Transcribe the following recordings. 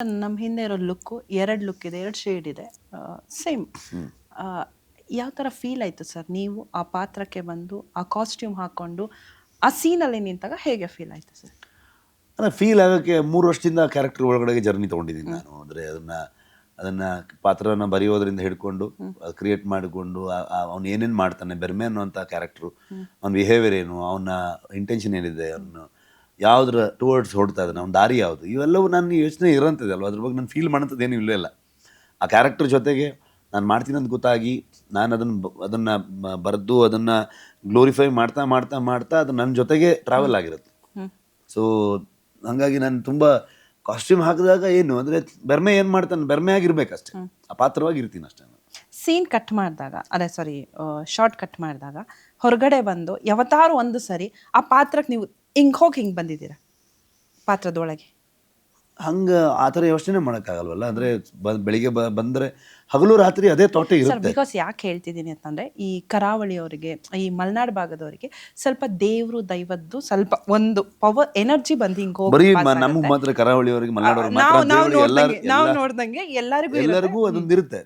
ನಮ್ಮ ಹಿಂದೆ ಇರೋ ಲುಕ್ಕು ಎರಡು ಲುಕ್ ಇದೆ ಎರಡು ಶೇಡ್ ಇದೆ ಸೇಮ್ ಯಾವ ಥರ ಫೀಲ್ ಆಯಿತು ಸರ್? ನೀವು ಆ ಪಾತ್ರಕ್ಕೆ ಬಂದು ಆ ಕಾಸ್ಟ್ಯೂಮ್ ಹಾಕ್ಕೊಂಡು ಆ ಸೀನಲ್ಲಿ ನಿಂತಾಗ ಹೇಗೆ ಫೀಲ್ ಆಯಿತು ಸರ್? ಅಂದರೆ ಫೀಲ್ ಆಗೋಕ್ಕೆ ಮೂರು ವರ್ಷದಿಂದ ಕ್ಯಾರೆಕ್ಟರ್ ಒಳಗಡೆ ಜರ್ನಿ ತೊಗೊಂಡಿದ್ದೀನಿ ನಾನು. ಅಂದರೆ ಅದನ್ನು ಅದನ್ನು ಪಾತ್ರನ ಬರೆಯೋದ್ರಿಂದ ಹಿಡ್ಕೊಂಡು ಕ್ರಿಯೇಟ್ ಮಾಡಿಕೊಂಡು ಅವ್ನು ಏನೇನು ಮಾಡ್ತಾನೆ ಬೆರ್ಮೆ ಅನ್ನುವಂಥ ಕ್ಯಾರೆಕ್ಟ್ರು ಅವ್ನ ಬಿಹೇವಿಯರ್ ಏನು ಅವನ ಇಂಟೆನ್ಷನ್ ಏನಿದೆ ಅವನು ಯಾವುದ್ರ ಟುವರ್ಡ್ಸ್ ಹೊಡ್ತಾ ಇದ್ದಾನೆ ನಮ್ಮ ದಾರಿ ಯಾವುದು? ಇವೆಲ್ಲವೂ ನನ್ನ ಯೋಚನೆ ಇರೋಂಥದ್ದು ಅಲ್ವ? ಅದ್ರ ಬಗ್ಗೆ ನಾನು ಫೀಲ್ ಮಾಡೋಂಥದ್ದೇನು ಇಲ್ಲೇ ಇಲ್ಲ. ಆ ಕ್ಯಾರೆಕ್ಟರ್ ಜೊತೆಗೆ ನಾನು ಮಾಡ್ತೀನಿ ಅಂತ ಗೊತ್ತಾಗಿ ನಾನು ಅದನ್ನು ಅದನ್ನು ಬರೆದು ಅದನ್ನು ಗ್ಲೋರಿಫೈ ಮಾಡ್ತಾ ಮಾಡ್ತಾ ಮಾಡ್ತಾ ಅದು ನನ್ನ ಜೊತೆಗೆ ಟ್ರಾವೆಲ್ ಆಗಿರುತ್ತೆ. ಸೊ ಹಾಗಾಗಿ ನಾನು ತುಂಬ ಕಾಸ್ಟ್ಯೂಮ್ ಹಾಕಿದಾಗ ಏನು ಅಂದರೆ ಬೆರ್ಮೆ ಏನು ಮಾಡ್ತಾನೆ? ಬೆರ್ಮೆ ಆಗಿರ್ಬೇಕಷ್ಟೇ ಆ ಪಾತ್ರವಾಗಿ ಇರ್ತೀನಿ ಅಷ್ಟೇ ಸೀನ್ ಕಟ್ ಮಾಡಿದಾಗ ಅದೇ ಸಾರಿ ಶಾರ್ಟ್ ಕಟ್ ಮಾಡಿದಾಗ ಹೊರಗಡೆ ಬಂದು ಯಾವತ್ತಾರು ಒಂದು ಸರಿ ಆ ಪಾತ್ರಕ್ಕೆ ನೀವು ಹಿಂಗೆ ಹೋಗಿ ಹಿಂಗೆ ಬಂದಿದ್ದೀರಾ? ಪಾತ್ರದೊಳಗೆ? ಹಂಗೆ ಆ ಥರ ಯೋಚನೆ ಮಾಡೋಕ್ಕಾಗಲ್ವಲ್ಲ? ಅಂದರೆ ಬ ಬೆಳಿಗ್ಗೆ ಬ ಬಂದರೆ ಹಗಲು ರಾತ್ರಿ ಅದೇ ತೋಟ ಸರ್ ಇರುತ್ತೆ. ಬಿಕಾಸ್ ಯಾಕೆ ಹೇಳ್ತಿದ್ದೀನಿ ಅಂತಂದ್ರೆ ಈ ಕರಾವಳಿಯವರಿಗೆ ಈ ಮಲೆನಾಡು ಭಾಗದವರಿಗೆ ಸ್ವಲ್ಪ ದೇವರು ದೈವದ್ದು ಸ್ವಲ್ಪ ಒಂದು ಪವರ್ ಎನರ್ಜಿ ಬಂದು ಹಿಂಗೆ ಹೋಗಿ pass ನಮಗೆ ಆಗುತ್ತೆ. ಮಾತ್ರ ಕರಾವಳಿಯವರಿಗೆ ಮಲೆನಾಡವ್ರಿಗೆ ನಾವು ಮಾತ್ರ ನಾವು ಎಲ್ಲಾರು- ನೋಡ್ದಂಗೆ ನಾವು ಎಲ್ಲ- ನೋಡ್ದಂಗೆ ಎಲ್ಲರಿಗೂ ಇರುತ್ತೆ. ಎಲ್ಲರಿಗೂ ಅದೊಂದು ಇರುತ್ತೆ.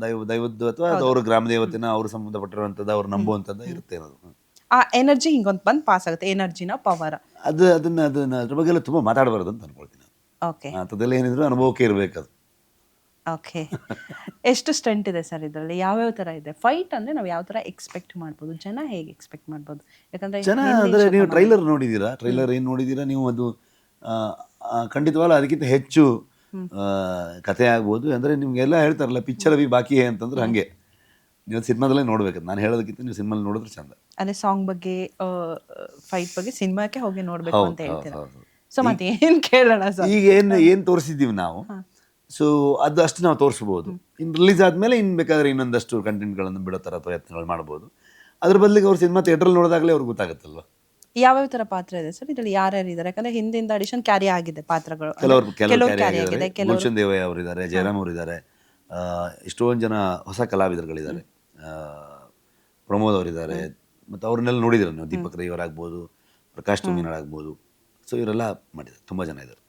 ದೈವ ದೈವದ್ದು ಅಥವಾ ಅವ್ರ ಗ್ರಾಮ ದೇವತೆನ ಅವ್ರು ಸಂಬಂಧಪಟ್ಟಿರುವಂಥದ್ದು ಅವ್ರು ನಂಬುವಂಥದ್ದು ಇರುತ್ತೆ ಅನ್ನೋದು. ಆ ಎನರ್ಜಿ ಹಿಂಗೊಂದು ಬಂದು ಪಾಸ್ ಆಗುತ್ತೆ ಎನರ್ಜಿನ ಪವರ್. ಅದು ಅದನ್ನ ಅದನ್ನ ಅದ್ರ ಬಗ್ಗೆ ಎಲ್ಲ ತುಂಬ ಮಾತಾಡಬಾರ್ದು ಅಂತ ಅನ್ಕೊಳ್ತೀನಿ. ಓಕೆ ಅಂಥದ್ದೆಲ್ಲ ಏನಿದ್ರು ಅನುಭವಕ್ಕೆ ಇರಬೇಕು ಅದು ಓಕೆ ಎಷ್ಟು ಸ್ಟಂಟ್ ಇದೆ ಸರ್ ಇದರಲ್ಲಿ? ಯಾವ್ಯಾವ ಥರ ಇದೆ? ಫೈಟ್ ಅಂದ್ರೆ ನಾವು ಯಾವ ಥರ ಎಕ್ಸ್ಪೆಕ್ಟ್ ಮಾಡ್ಬೋದು? ಜನ ಹೇಗೆ ಎಕ್ಸ್ಪೆಕ್ಟ್ ಮಾಡ್ಬೋದು? ಯಾಕಂದ್ರೆ ಜನ ಅಂದರೆ ನೀವು ಟ್ರೈಲರ್ ನೋಡಿದ್ದೀರಾ ಟ್ರೈಲರ್ ಏನು ನೋಡಿದ್ದೀರಾ ನೀವು ಅದು ಖಂಡಿತವಾಗ್ಲೂ ಅದಕ್ಕಿಂತ ಹೆಚ್ಚು ಕಥೆ ಆಗ್ಬೋದು. ಅಂದರೆ ನಿಮಗೆಲ್ಲ ಹೇಳ್ತಾರಲ್ಲ ಪಿಕ್ಚರ್ ಅವಿ ಬಾಕಿ ಅಂತಂದ್ರೆ ಹಾಗೆ. ನೀವು ಸಿನಿಮಾದಲ್ಲೇ ನೋಡ್ಬೇಕು. ನಾನು ಹೇಳೋದಕ್ಕಿಂತ ನೀವು ಸಿನಿಮಾ ನೋಡಿದ್ರೆ ಚಂದ. ಅದೇ ಸಾಂಗ್ ಬಗ್ಗೆ ಫೈಟ್ ಬಗ್ಗೆ ಸಿನಿಮಾಕ್ಕೆ ಹೋಗಿ ನೋಡ್ಬೇಕು ಅಂತ ಹೇಳ್ತೀರಾ. ಸೊ ಮತ್ತೆ ಏನ್ ಕೇಳೋಣ ಸರ್? ಈಗ ಏನು ಏನು ತೋರಿಸಿದ್ದೀವಿ ನಾವು? ಸೊ ಅದು ಅಷ್ಟು ನಾವು ತೋರಿಸ್ಬೋದು. ಇನ್ನು ರಿಲೀಸ್ ಆದಮೇಲೆ ಇನ್ನು ಬೇಕಾದ್ರೆ ಇನ್ನೊಂದಷ್ಟು ಕಂಟೆಂಟ್ಗಳನ್ನು ಬಿಡೋ ಥರ ಪ್ರಯತ್ನಗಳು ಮಾಡ್ಬೋದು. ಅದ್ರ ಬದಲಿಗೆ ಅವ್ರು ಸಿನಿಮಾ ಥಿಯೇಟ್ರಲ್ಲಿ ನೋಡಿದಾಗಲೇ ಅವ್ರಿಗೆ ಗೊತ್ತಾಗುತ್ತಲ್ವ? ಯಾವ್ಯಾವ ತರ ಪಾತ್ರ ಇದೆ ಸರ್? ಇದರಲ್ಲಿ ಯಾರ್ಯಾರು ಇದ್ದಾರೆ ಯಾಕಂದ್ರೆ ಹಿಂದಿಂದ ಅಡಿಷನ್ ಕ್ಯಾರಿ ಆಗಿದೆ ಪಾತ್ರಗಳು. ಕೆಲವರು ಕೆಲವರು ಕ್ಯಾರಿ ಆಗಿದೆ ಗುಲ್ಶನ್ ದೇವಯ್ಯ ಅವರಿದ್ದಾರೆ ಜಯರಾಮ್ ಅವರಿದ್ದಾರೆ. ಎಷ್ಟೊಂದು ಜನ ಹೊಸ ಕಲಾವಿದರುಗಳಿದ್ದಾರೆ. ಪ್ರಮೋದ್ ಅವರಿದ್ದಾರೆ ಮತ್ತು ಅವ್ರನ್ನೆಲ್ಲ ನೋಡಿದ್ರೆ ನೀವು? ದೀಪಕ್ ರೈ ಅವರಾಗ್ಬೋದು ಪ್ರಕಾಶ್ ತುಮಿನಾಳ್ ಆಗ್ಬೋದು. ಸೊ ಇವರೆಲ್ಲ ಮಾಡಿದ್ದಾರೆ. ತುಂಬ ಜನ ಇದ್ದಾರೆ.